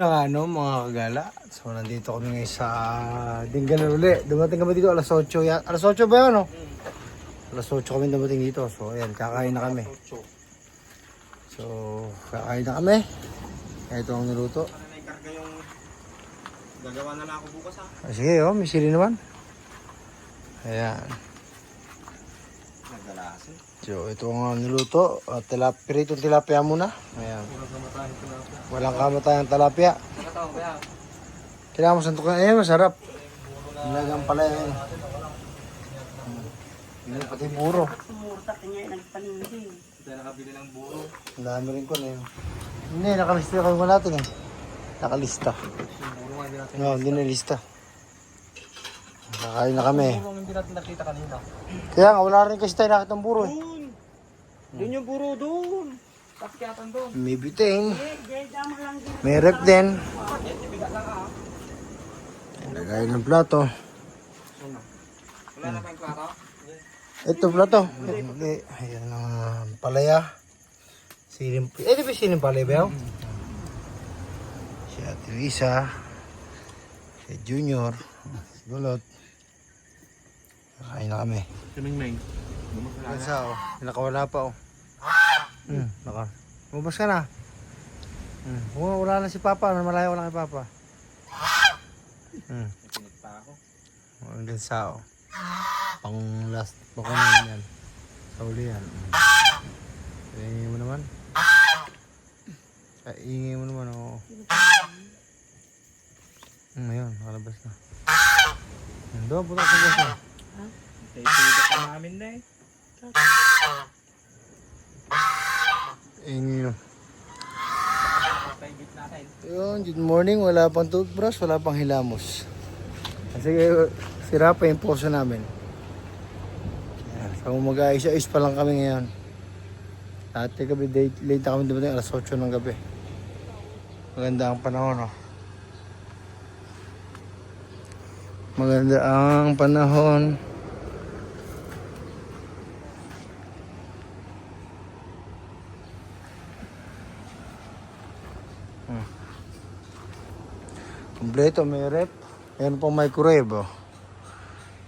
ng ano mga kagala. So nandito kami ngayon sa Dingalan uli. Dumating kami dito alas 8 yan. Alas 8 ba yun no? Alas 8 kami dumating dito. So ayan, kakain na kami. So kakain na kami. Ito ang niluto. Na gagawa na lang ako bukas ha. Ah, sige oh, may sili naman. Ayan. So ito ang niluto. Uh, tilap piritong tilapia muna. Ayan. Walang kamatayang tilapia. Kailangan mo santukan. Ayan, masarap. Nilagang pala yan. Hindi pati buro. Tayo nakabili ng buro. Ang dami rin ko na yun. Hindi, nakalista kami natin eh. Nakalista. Yung hindi. No, hindi na lista. Nakain na kami. Hindi. Kaya nga, wala rin kasi tayo nakita ng buro eh. Doon yung buro doon! Pakyatan doon. May butane. May rep din. Ha. Lagay ng plato. Ano? Wala na tayong klaro? Ito plato. Hindi. Ayan ang ah, palaya. Silim. Eh, di ba silim palaya ba yun? Si Ate Lisa. Si Junior. Si Gulot. Kakain na kami. Kaming Meng. Kansa oh. Nakawala pa oh. Hmm, naka. Lumabas ka na. Hmm. Wala, na si Papa. Malayo wala kay Papa. Hmm. Pinit pa ako. Oh, Ang gansa oh. Pang last pa ko na yan. Sa uli yan. Ingay mo naman. Ay, ingay mo naman oh. Hmm, ayun, nakalabas na. Doon, puta sa gas na. Tayo-tayo pa namin na eh. Natin. Yun, good morning. Wala pang toothbrush, wala pang hilamos. Kasi sira pa yung poso namin. Yan. So mag-aayos-ayos pa lang kami ngayon. Dati gabi, late, late na kami dumating, alas 8 ng gabi. Maganda ang panahon, oh. Maganda ang panahon. Kompleto, may rep. Meron pang microwave, oh.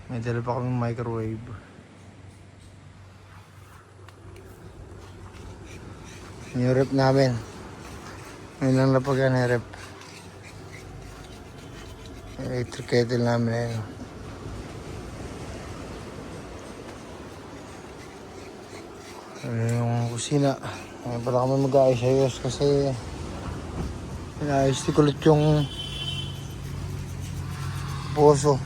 May dala pa kaming microwave. Yung rep namin. Ngayon lang napagan yung rep. Electric kettle namin eh. ayun. Ano yung kusina. Ngayon pala kami mag-aayos-ayos kasi Inayos ko ulit yung poso.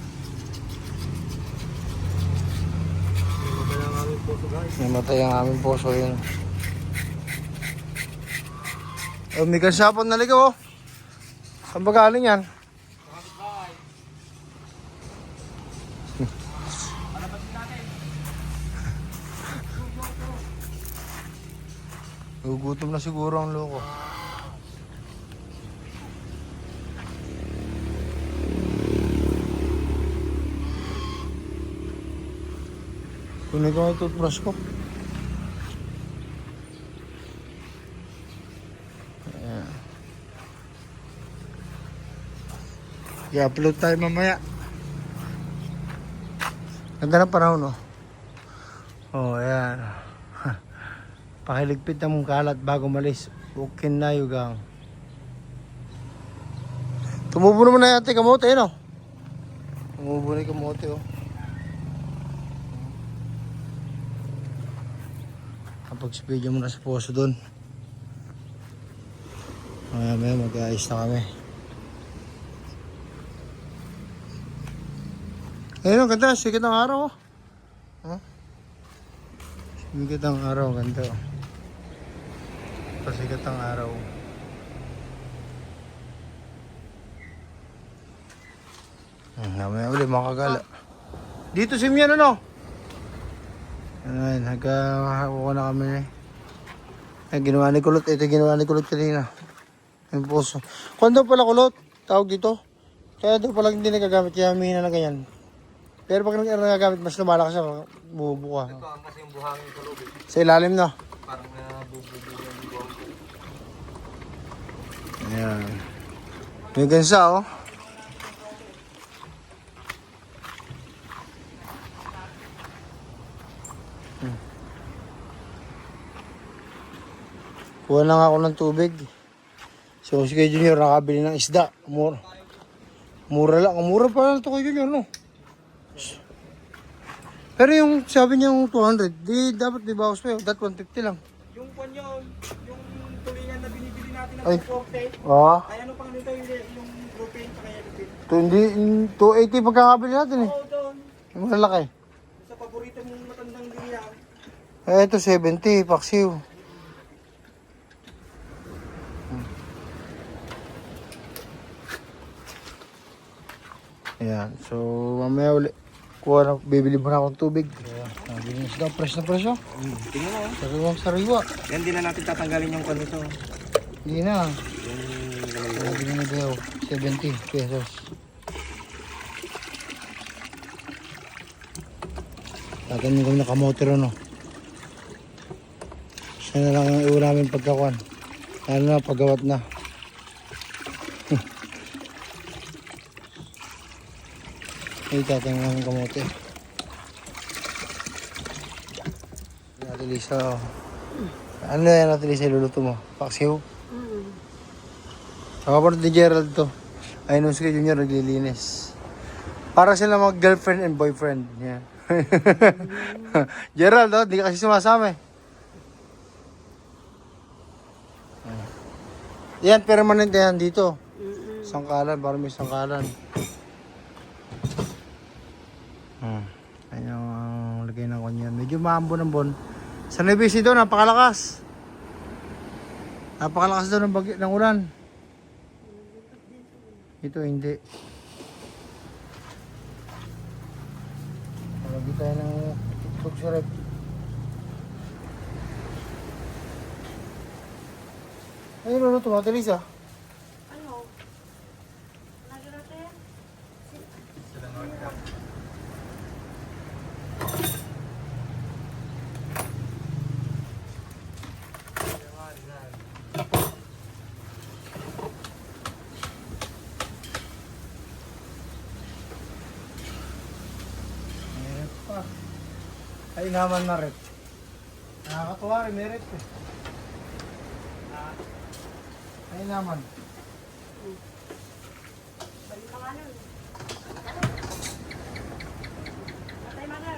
Namatay ang aming poso yun. Oh, may kasapon na ligaw oh. Saan ba galing yan? Gugutom na siguro ang loko. Kunin ko yung toothbrush ko. Ayan. I-upload tayo mamaya. Ganda ng panahon, oh. Oh, ayan. Pakiligpit ng mong kalat bago malis. Ukin na yugang. Tumubo naman na yate kamote, no? Tumubo na yung kamote, oh. Kapag video muna sa poso doon. Mamaya maya mag-aayos na kami. Ayun, ang ganda. Sikat ng araw. Oh. Huh? Sikat ng araw. Ganda. Oh. Pasikat ng araw. Hmm, mamaya ulit makagala. Dito si Mian ano? Ayun, nagkakuha na kami eh. Ay, ginawa ni Kulot. Ito ginawa ni Kulot kanina. Yung puso. Kung pala Kulot, tawag dito. Kaya daw pala hindi nagagamit. Kaya may na ganyan. Pero pag nag- nagagamit, mas lumalakas siya. Bubuka. Ito ang kasi yung buhangin loob eh. Sa ilalim na. Parang nabububo yung buhang ko. Ayan. May gansa, oh. Kuha lang ako ng tubig. So, si Kuya Junior nakabili ng isda. Mura. Mura lang. Mura pa lang ito Kuya Junior, no? Pero yung sabi niya yung 200, di dapat di bawas pa yun. That 150 lang. Yung kwan yun, yung tulingan na binibili natin ng Ay. 240. Ah. Ay ano pang nito yung, yung propane pa kaya lupit. To, hindi, yung 280 pagkakabili natin eh. Oo doon. Yung malaki. Sa paborito mong matandang ganyan. Eh, ito 70, paksiw. Ayan, so mamaya uli. Kuha na, bibili mo na akong tubig. Ayan, nabili na sila, fresh na fresh oh. Tingnan mo. Sariwang sariwa. Yan din na natin tatanggalin yung kwan nito. Hindi na. Nabili na daw, 70 pesos. Tagan kami nakamotor ano. Siya na lang ang iwan namin pagkakuan. Lalo na paggawat na. Tatang ng kamote. Natin Lisa, oh. Ano yan natin Lisa, iluluto mo? Paksiw? Mm. Nakapanood ni Gerald to. Ayun nung si Junior naglilinis. Para sila mag girlfriend and boyfriend. Yan. Gerald, oh, di ka kasi sumasama eh. Yan, permanent yan dito. Sangkalan, para may sangkalan. Hmm. Ayun yung ang lagay ng kanyan. Medyo maambo ng bon. Sa Nebisi doon, napakalakas. Napakalakas doon ng, bagi- ng ulan. Ito hindi. Lagi tayo ng tiktok sa rep. Ayun, ano ito, Mata Ay naman na rep. Nakakatuwa rin, merit eh. Ay naman. Balik ka nga nun. Patay mga.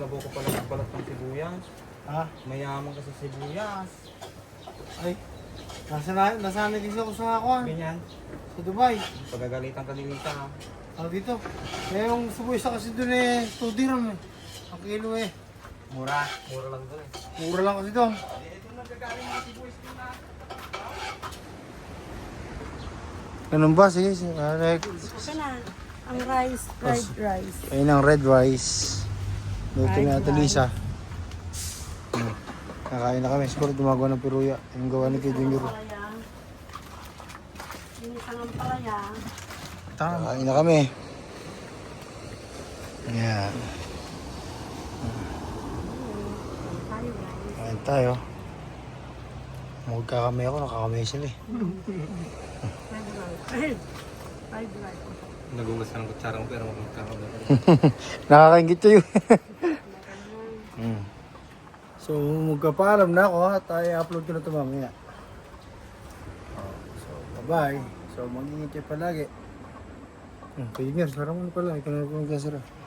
Kalabaw ko pala magbalat ng sibuyas. Ha? Mayaman ka sa sibuyas. Ay. Nasa na, nasa na kasi ako sa ako Ganyan. Sa Dubai. Pagagalitan ka ni Lita. Ako dito. Eh yung subuy sa kasi doon eh, 2 dirham eh. Ang kilo eh. Mura. Mura lang doon eh. Mura lang kasi doon. Eh, ito mga sibuyas ko na. Ganun ba? Sige, sige. Ah, Okay na. Ang rice, fried rice. Ayun ang red rice. Luto ni Ate Lisa. Hmm. Kakain na kami. Siguro gumagawa ng piruya. Yung gawa ni Kay Junior. Palaya. Kakain na kami. Yan. Kain tayo. Magkakamay ako. Nakakamay sila eh. Nagugas ka ng kutsara mo pero magkakaroon na. Nakakaingit yun. hmm. So, magkapaalam na ako ha. Tayo upload ko na ito mamaya. Oh, so, bye-bye. So, mag-ingat kayo palagi. Hmm, Kuya Junior, sarang mo na pala. Ikaw na po magkasara.